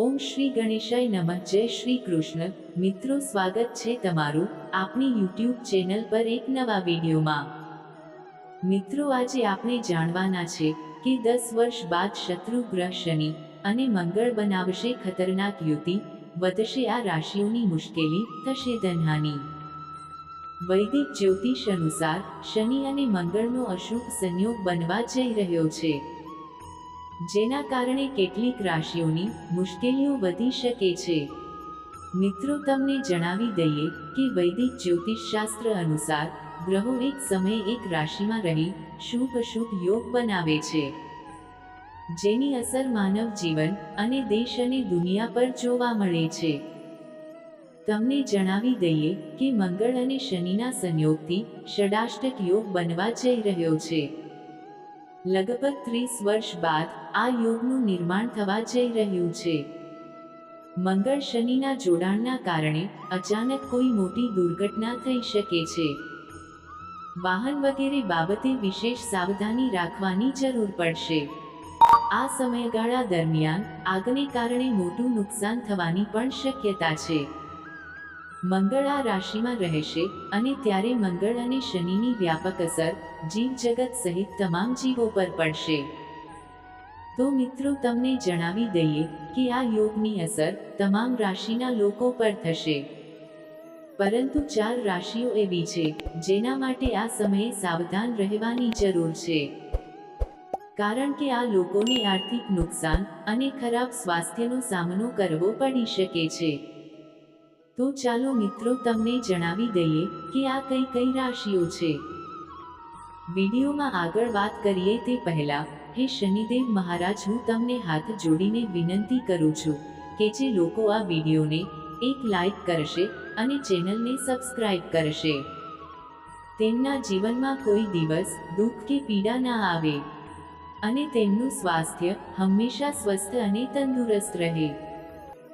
ઓમ શ્રી ગણેશાય નમઃ. જય શ્રી કૃષ્ણ. મિત્રો, સ્વાગત છે તમારું આપની યુટ્યુબ ચેનલ પર એક નવા વિડીયોમાં. મિત્રો, આજે આપણે જાણવાના છે કે દસ વર્ષ બાદ શત્રુ ગ્રહ શનિ અને મંગળ બનાવશે ખતરનાક યુતિ, વધશે આ રાશિઓની મુશ્કેલી, થશે ધનહાની. વૈદિક જ્યોતિષ અનુસાર શનિ અને મંગળનો અશુભ સંયોગ બનવા જઈ રહ્યો છે. જેના કારણે કેટલીક રાશિઓની મુશ્કેલીઓ વધી શકે છે. મિત્રો, તમને જણાવી દઈએ કે વૈદિક જ્યોતિષશાસ્ત્ર અનુસાર ગ્રહો એક સમયે એક રાશિમાં રહી શુભ અશુભ યોગ બનાવે છે. જેની અસર માનવ જીવન અને દેશ અને દુનિયા પર જોવા મળે છે. તમને જણાવી દઈએ કે મંગળ અને શનિના સંયોગથી ષડાષ્ટક યોગ બનવા જઈ રહ્યો છે. લગભગ ત્રીસ વર્ષ બાદ આ યોગનું નિર્માણ થવા જઈ રહ્યું છે. મંગળ શનિના જોડાણના કારણે અચાનક કોઈ મોટી દુર્ઘટના થઈ શકે છે. વાહન વગેરે બાબતે વિશેષ સાવધાની રાખવાની જરૂર પડશે. આ સમયગાળા દરમિયાન આગને કારણે મોટું નુકસાન થવાની પણ શક્યતા છે. મંગળ આ રાશિમાં રહેશે અને ત્યારે મંગળ અને શનિની વ્યાપક અસર જીવ જગત સહિત તમામ જીવો પર પડશે. તો મિત્રો તમને જણાવી દઈએ કે આ યોગની અસર તમામ રાશિના લોકો પર થશે. પરંતુ ચાર રાશિઓ એવી છે જેના માટે આ સમયે સાવધાન રહેવાની જરૂર છે. કારણ કે આ લોકોને આર્થિક નુકસાન અને ખરાબ સ્વાસ્થ્યનો સામનો કરવો પડી શકે છે. તો ચાલો મિત્રો તમને જણાવી દઈએ કે આ કઈ કઈ રાશિઓ છે. વિડીયોમાં આગળ વાત કરીએ તે પહેલા, હે શનિદેવ મહારાજ, હું તમને હાથ જોડીને વિનંતી કરું છું કે જે લોકો આ વિડીયોને એક લાઈક કરશે અને ચેનલને સબસ્ક્રાઇબ કરશે. તેમના જીવનમાં કોઈ દિવસ દુઃખ કે પીડા ના આવે અને તેમનું સ્વાસ્થ્ય હંમેશા સ્વસ્થ અને તંદુરસ્ત રહે.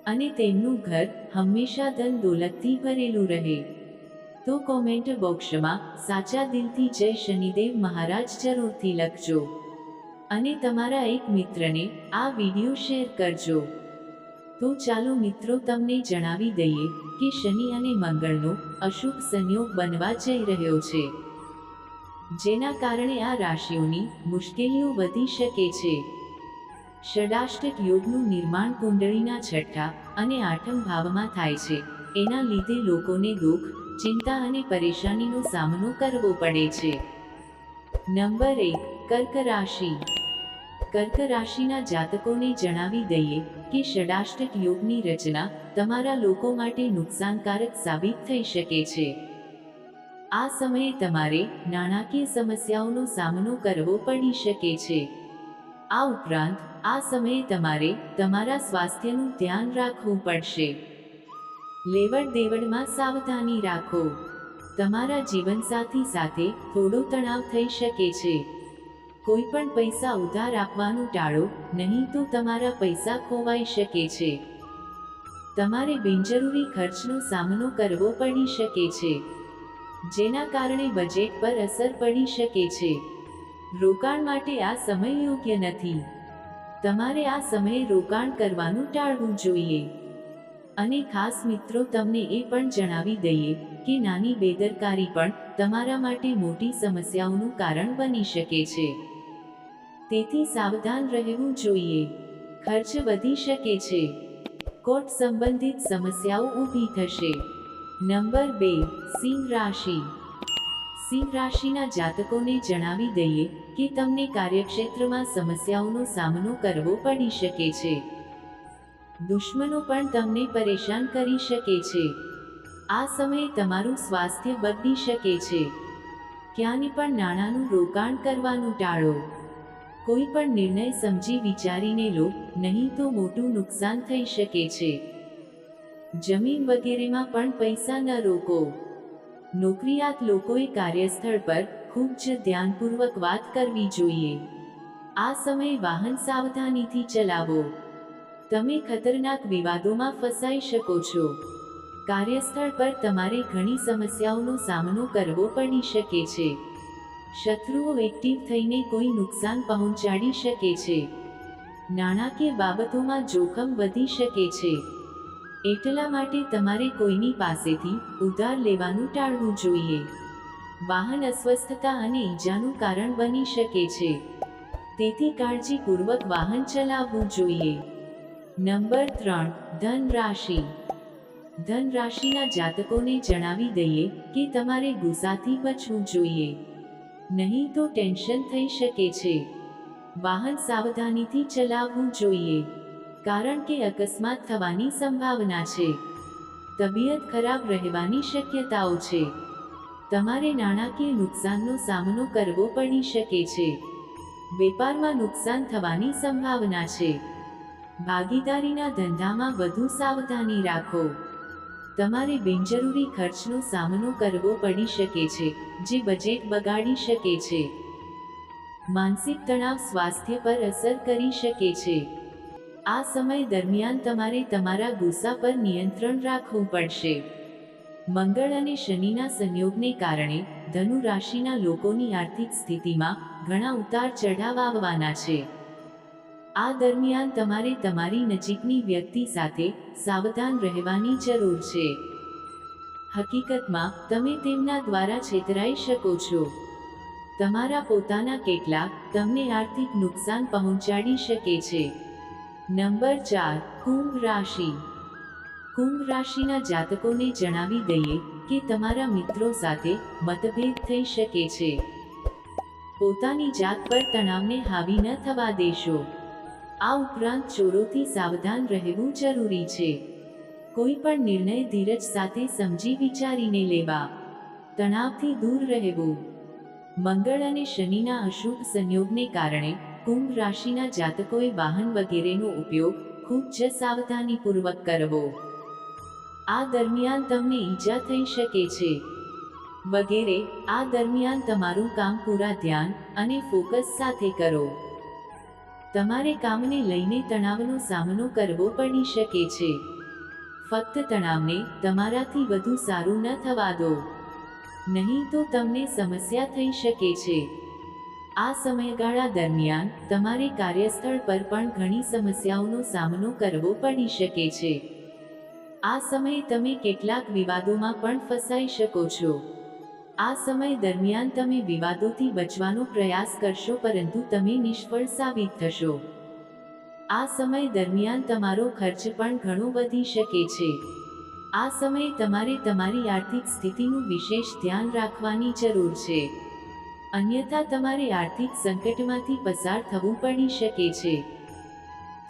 અને તેમનું ઘર હંમેશા ધન દોલતથી ભરેલું રહે. તો કોમેન્ટ બોક્સમાં સાચા દિલથી જય શનિદેવ મહારાજ જરૂરથી લખજો. અને તમારા એક મિત્રને આ વીડિયો શેર કરજો. તો ચાલો મિત્રો તમને જણાવી દઈએ કે શનિ અને મંગળનો અશુભ સંયોગ બનવા જઈ રહ્યો છે. જેના કારણે આ રાશિઓની મુશ્કેલીઓ વધી શકે છે. ષડાષ્ટક યોગનું નિર્માણ કુંડળીના છઠ્ઠા અને આઠમ ભાવમાં થાય છે. એના લીધે લોકોને દુઃખ, ચિંતા અને પરેશાનીનો સામનો કરવો પડે છે. નંબર એક કર્ક રાશિ કર્ક રાશિના જાતકોને જણાવી દઈએ કે ષડાષ્ટક યોગની રચના તમારા લોકો માટે નુકસાનકારક સાબિત થઈ શકે છે. આ સમયે તમારે નાણાકીય સમસ્યાઓનો સામનો કરવો પડી શકે છે. આ ઉપરાંત આ સમયે તમારે તમારા સ્વાસ્થ્યનું ધ્યાન રાખવું પડશે. લેવડ દેવડમાં સાવધાની રાખો. તમારા જીવનસાથી સાથે થોડો તણાવ થઈ શકે છે. કોઈ પણ પૈસા ઉધાર આપવાનું ટાળો નહીં તો તમારા પૈસા ખોવાઈ શકે છે. તમારે બિનજરૂરી ખર્ચનો સામનો કરવો પડી શકે છે. જેના કારણે બજેટ પર અસર પડી શકે છે. રોકાણ માટે આ સમય યોગ્ય નથી. તમારે આ સમયે રોકાણ કરવાનું ટાળવું જોઈએ. અને ખાસ મિત્રો, તમને એ પણ જણાવી દઈએ કે નાની બેદરકારી પણ તમારા માટે મોટી સમસ્યાઓનું કારણ બની શકે છે. તેથી સાવધાન રહેવું જોઈએ. ખર્ચ વધી શકે છે. કોર્ટ સંબંધિત સમસ્યાઓ ઊભી થશે. નંબર બે, સિંહ રાશિ. સિંહ રાશિના જાતકોને જણાવી દઈએ કે તમને કાર્યક્ષેત્રમાં સમસ્યાઓનો સામનો કરવો પડી શકે છે. દુશ્મનો પણ તમને પરેશાન કરી શકે છે. આ સમયે તમારું સ્વાસ્થ્ય બગડી શકે છે. ક્યાંની પણ નાણાંનું રોકાણ કરવાનું ટાળો. કોઈ પણ નિર્ણય સમજી વિચારીને લો, નહીં તો મોટું નુકસાન થઈ શકે છે. જમીન વગેરેમાં પણ પૈસા ન રોકો. નોકરિયાત લોકોએ કાર્યસ્થળ પર ખૂબ જ ધ્યાનપૂર્વક વાત કરવી જોઈએ. આ સમયે વાહન સાવધાનીથી ચલાવો. તમે ખતરનાક વિવાદોમાં ફસાઈ શકો છો. કાર્યસ્થળ પર તમારે ઘણી સમસ્યાઓનો સામનો કરવો પડી શકે છે. શત્રુઓ એક્ટિવ થઈને કોઈ નુકસાન પહોંચાડી શકે છે. નાણાકીય બાબતોમાં જોખમ વધી શકે છે. એટલા માટે તમારે કોઈની પાસેથી ઉધાર લેવાનું ટાળવું જોઈએ. વાહન અસ્વસ્થતા અને ઈજાનું કારણ બની શકે છે. તેથી કાળજીપૂર્વક વાહન ચલાવવું જોઈએ. નંબર ત્રણ ધન રાશિ ધન રાશિના જાતકોને જણાવી દઈએ કે તમારે ગુસ્સાથી બચવું જોઈએ. નહીં તો ટેન્શન થઈ શકે છે. વાહન સાવધાનીથી ચલાવવું જોઈએ. કારણ કે અકસ્માત થવાની સંભાવના છે. તબિયત ખરાબ રહેવાની શક્યતાઓ છે. તમારે નાણાકીય નુકસાનનો સામનો કરવો પડી શકે છે. વેપારમાં નુકસાન થવાની સંભાવના છે. ભાગીદારીના ધંધામાં વધુ સાવધાની રાખો. તમારે બિનજરૂરી ખર્ચનો સામનો કરવો પડી શકે છે, જે બજેટ બગાડી શકે છે. માનસિક તણાવ સ્વાસ્થ્ય પર અસર કરી શકે છે. આ સમય દરમિયાન તમારે તમારા ગુસ્સા પર નિયંત્રણ રાખવું પડશે. મંગળ અને શનિના સંયોગને કારણે ધનુ રાશિના લોકોની આર્થિક સ્થિતિમાં ઘણા ઉતાર ચઢાવ આવવાના છે. આ દરમિયાન તમારે તમારી નજીકની વ્યક્તિ સાથે સાવધાન રહેવાની જરૂર છે. હકીકતમાં, તમે તેમના દ્વારા છેતરાઈ શકો છો. તમારા પોતાના કેટલાક તમને આર્થિક નુકસાન પહોંચાડી શકે છે. નંબર ચાર, કુંભ રાશિ. કુંભ રાશિના જાતકોને જણાવી દઈએ કે તમારા મિત્રો સાથે મતભેદ થઈ શકે છે. પોતાની જાત પર તણાવને હાવી ન થવા દેશો. આ ઉપરાંત ચોરોથી સાવધાન રહેવું જરૂરી છે. કોઈ પણ નિર્ણય ધીરજ સાથે સમજી વિચારીને લેવા. તણાવથી દૂર રહેવું. મંગળ અને શનિના અશુભ સંયોગને કારણે કુંભ રાશિના જાતકોએ વાહન વગેરેનો ઉપયોગ ખૂબ જ સાવધાનીપૂર્વક કરવો. આ દરમિયાન તમને ઈજા થઈ શકે છે. વગેરે, આ દરમિયાન તમારું કામ પૂરા ધ્યાન અને ફોકસ સાથે કરો. તમારે કામને લઈને તણાવનો સામનો કરવો પડી શકે છે. ફક્ત તણાવને તમારાથી વધુ સારું ન થવા દો. નહીં તો તમને સમસ્યા થઈ શકે છે. આ સમયગાળા દરમિયાન તમારે કાર્યસ્થળ પર પણ ઘણી સમસ્યાઓનો સામનો કરવો પડી શકે છે. આ સમયે તમે કેટલાક વિવાદોમાં પણ ફસાઈ શકો છો. આ સમય દરમિયાન તમે વિવાદોથી બચવાનો પ્રયાસ કરશો પરંતુ તમે નિષ્ફળ સાબિત થશો. આ સમય દરમિયાન તમારો ખર્ચ પણ ઘણો વધી શકે છે. આ સમયે તમારે તમારી આર્થિક સ્થિતિનું વિશેષ ધ્યાન રાખવાની જરૂર છે. અન્યથા તમારે આર્થિક સંકટમાંથી પસાર થવું પડી શકે છે.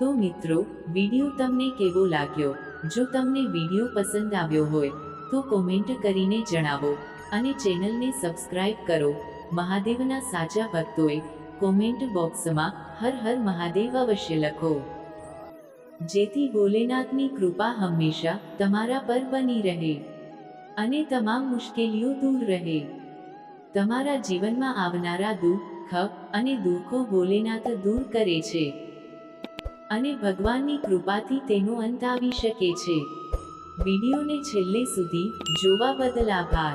તો મિત્રો, વીડિયો તમને કેવો લાગ્યો? જો તમને વીડિયો પસંદ આવ્યો હોય, તો કોમેન્ટ કરીને જણાવો અને ચેનલને સબસ્ક્રાઇબ કરો. મહાદેવના સાચા ભક્તોએ કોમેન્ટ બોક્સમાં હર હર મહાદેવ અવશ્ય લખો. જેથી ભોલેનાથની કૃપા હંમેશા તમારા પર બની રહે અને તમામ મુશ્કેલીઓ દૂર રહે. તમારા જીવનમાં આવનારા દુઃખ અને દુઃખો ભોલેનાથ દૂર કરે છે. અને ભગવાનની કૃપાથી તેનો અંત આવી શકે છે. વિડીયોને છેલ્લે સુધી જોવા બદલ આભાર.